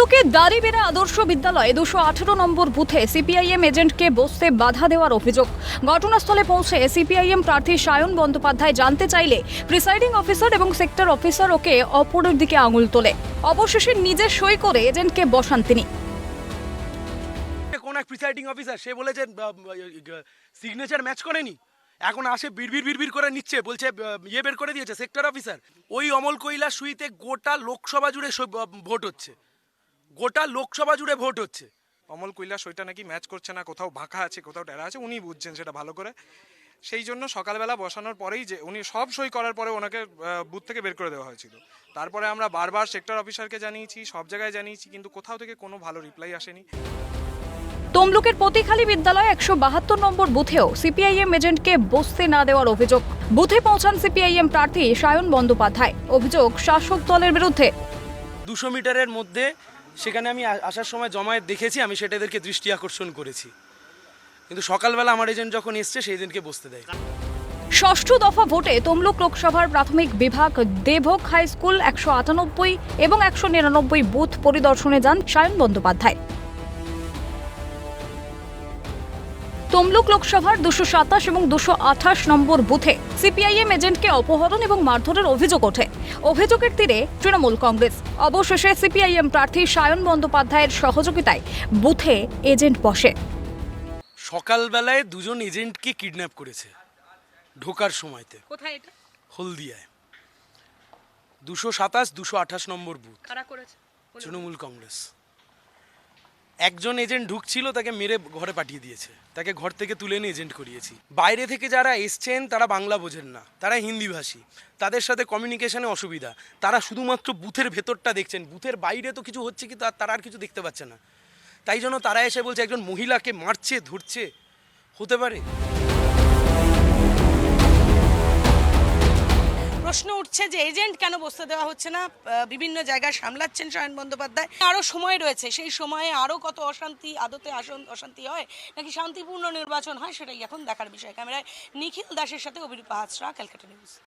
তমলুকের দাড়িবেড়া আদর্শ বিদ্যালয়ে দুশো আঠেরো নম্বর বুথে সিপিআইএম এজেন্টকে বসতে বাধা দেওয়ার অভিযোগ। ঘটনাস্থলে পৌঁছে সিপিআইএম প্রার্থী সায়ন বন্দ্যোপাধ্যায় জানতে চাইলে প্রিসাইডিং অফিসার এবং সেক্টর অফিসার ওকে অপরের দিকে আঙুল তোলে। অবশেষে নিজে সই করে এজেন্টকে বসান তিনি। কোন এক প্রিসাইডিং অফিসার, সে বলেছে সিগনেচার ম্যাচ করেনি। এখন আসে বিড়বিড় বিড়বিড় করে নিচ্ছে, বলছে ইয়ে বের করে দিয়েছে সেক্টর অফিসার। ওই অমল কৈলা সুইতে গোটা লোকসভা জুড়ে ভোট হচ্ছে। গোটা লোকসভা জুড়ে ভোট হচ্ছে। অমল কৈলাস ওইটা নাকি ম্যাচ করছে না কোথাও বাঁকা আছে কোথাও টেরা আছে উনি বুঝছেন সেটা ভালো করে। সেই জন্য সকালবেলা বসানোর পরেই যে উনি সব সই করার পরে ওনাকে বুথ থেকে বের করে দেওয়া হয়েছিল। তারপরে আমরা বারবার সেক্টর অফিসারকে জানিয়েছি সব জায়গায় জানিয়েছি কিন্তু কোথাও থেকে কোনো ভালো রিপ্লাই আসেনি। তমলুকের পতিখালী বিদ্যালয়ে একশো বাহাত্তর নম্বর বুথেও সিপিআইএম এজেন্টকে বসতে না দেওয়ার অভিযোগ। বুথে পৌঁছান সিপিআইএম প্রার্থী সায়ন বন্দ্যোপাধ্যায়। অভিযোগ শাসক দলের বিরুদ্ধে। দুশো মিটারের মধ্যে সেখানে আমি আসার সময় জমায়েত দেখেছি, আমি সেটা এদেরকে দৃষ্টি আকর্ষণ করেছি। কিন্তু সকালবেলা আমার এজেন্ট যখন এসছে, সেই এজেন্টকে বসতে দেয়। ষষ্ঠ দফা ভোটে তমলুক লোকসভার প্রাথমিক বিভাগ দেভোগ হাই স্কুল একশো আটানব্বই এবং একশো নিরানব্বই বুথ পরিদর্শনে যান সায়ন বন্দ্যোপাধ্যায়। তমলুক লোকসভার দুশো সাতাশ এবং দুশো আঠাশ নম্বর বুথে সিপিআইএম এজেন্টকে অপহরণ এবং মারধরের অভিযোগ ওঠে। অভিযোগের তীরে তৃণমূল কংগ্রেস। অবশেষে সিপিআইএম প্রার্থী সায়ন বন্দ্যোপাধ্যায়ের সহযোগিতায় বুথে এজেন্ট বসে। সকালবেলায় দুজন এজেন্টকে কিডন্যাপ করেছে ঢোকার সময়তে। কোথায় এটা? হলদিয়ায়। দুশো সাতাশ দুশো আঠাশ নম্বর বুথ। তৃণমূল কংগ্রেস। একজন এজেন্ট ঢুকছিল, তাকে মেরে ঘরে পাঠিয়ে দিয়েছে। তাকে ঘর থেকে তুলে এনে এজেন্ট করিয়েছি। বাইরে থেকে যারা এসছেন, তারা বাংলা বোঝেন না। তারা হিন্দিভাষী তাদের সাথে কমিউনিকেশনে অসুবিধা। তারা শুধুমাত্র বুথের ভেতরটা দেখছেন। বুথের বাইরে তো কিছু হচ্ছে কি তারা আর কিছু দেখতে পাচ্ছে না। তাই জন্য তারা এসে বলছে, একজন মহিলাকে মারছে, ধরছে। হতে পারে। প্রশ্ন উঠছে যে এজেন্ট কেন বসতে দেওয়া হচ্ছে না? বিভিন্ন জায়গায় সামলাচ্ছেন সায়ন বন্দ্যোপাধ্যায়। আরও সময় রয়েছে, সেই সময়ে আরও কত অশান্তি আদতে আসন অশান্তি হয় নাকি শান্তিপূর্ণ নির্বাচন হয়, সেটাই এখন দেখার বিষয়। ক্যামেরায় নিখিল দাসের সাথে অভিরূপা হাজরা, ক্যালকাটা নিউজ।